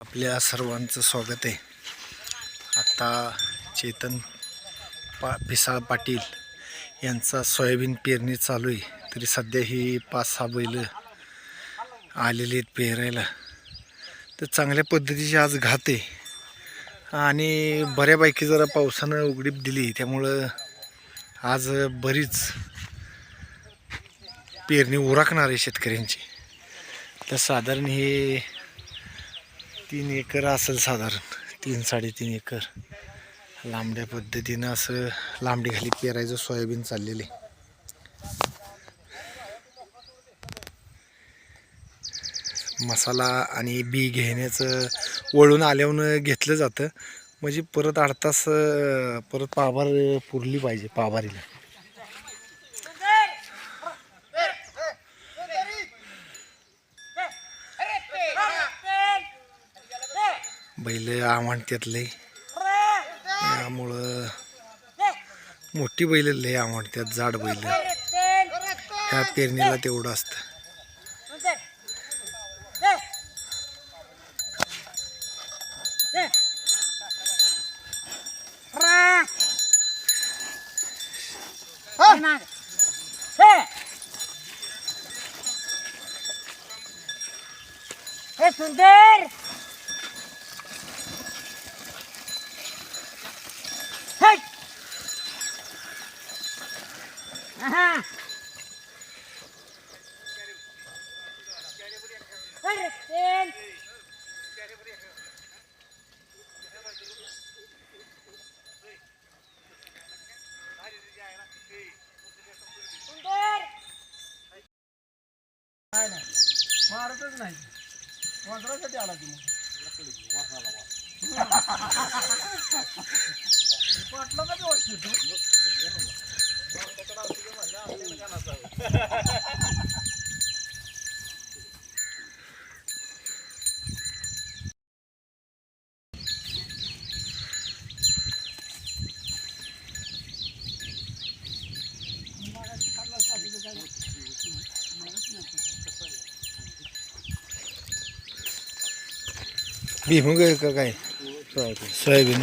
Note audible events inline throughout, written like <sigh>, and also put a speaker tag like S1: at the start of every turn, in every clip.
S1: आपल्या सर्वांचं स्वागत आहे. आता चेतन पा पिसाळ पाटील यांचा सोयाबीन पेरणी चालू आहे. तरी सध्या ही पाच सहा बैलं आलेली आहेत पेरायला. तर चांगल्या पद्धतीची आज घात आहे. आणि बऱ्यापैकी जरा पावसानं उघडीप दिली. त्यामुळं आज बरीच पेरणी उरकणार आहे शेतकऱ्यांची. तर साधारण हे तीन एकर असेल साधारण. तीन साडेतीन एकर. लांबड्या पद्धतीनं असं लांबडी खाली पेरायचं सोयाबीन चाललेले मसाला आणि बी घेण्याचं वळून आल्यावर घेतलं जातं. म्हणजे परत आठ तास परत पाभार पुरली पाहिजे पाभारीला. बैल त्यात लई त्यामुळं मोठी बैल लय आवडतात जाड बैल. ह्या पेरणीला तेवढं असतं.
S2: सुंदर! तेल. सुंदर.
S3: मारतच नाही. वासरासाठी आला ती <laughs> पाटला का वाटते तू
S1: भीमुग आहे का काय सोयाबीन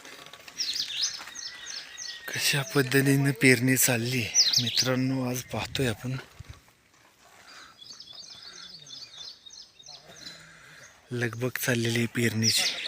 S1: कशा पद्धतीनं पेरणी चालली मित्रांनो आज पाहतोय आपण. लगबग चाललेली आहे पेरणीची.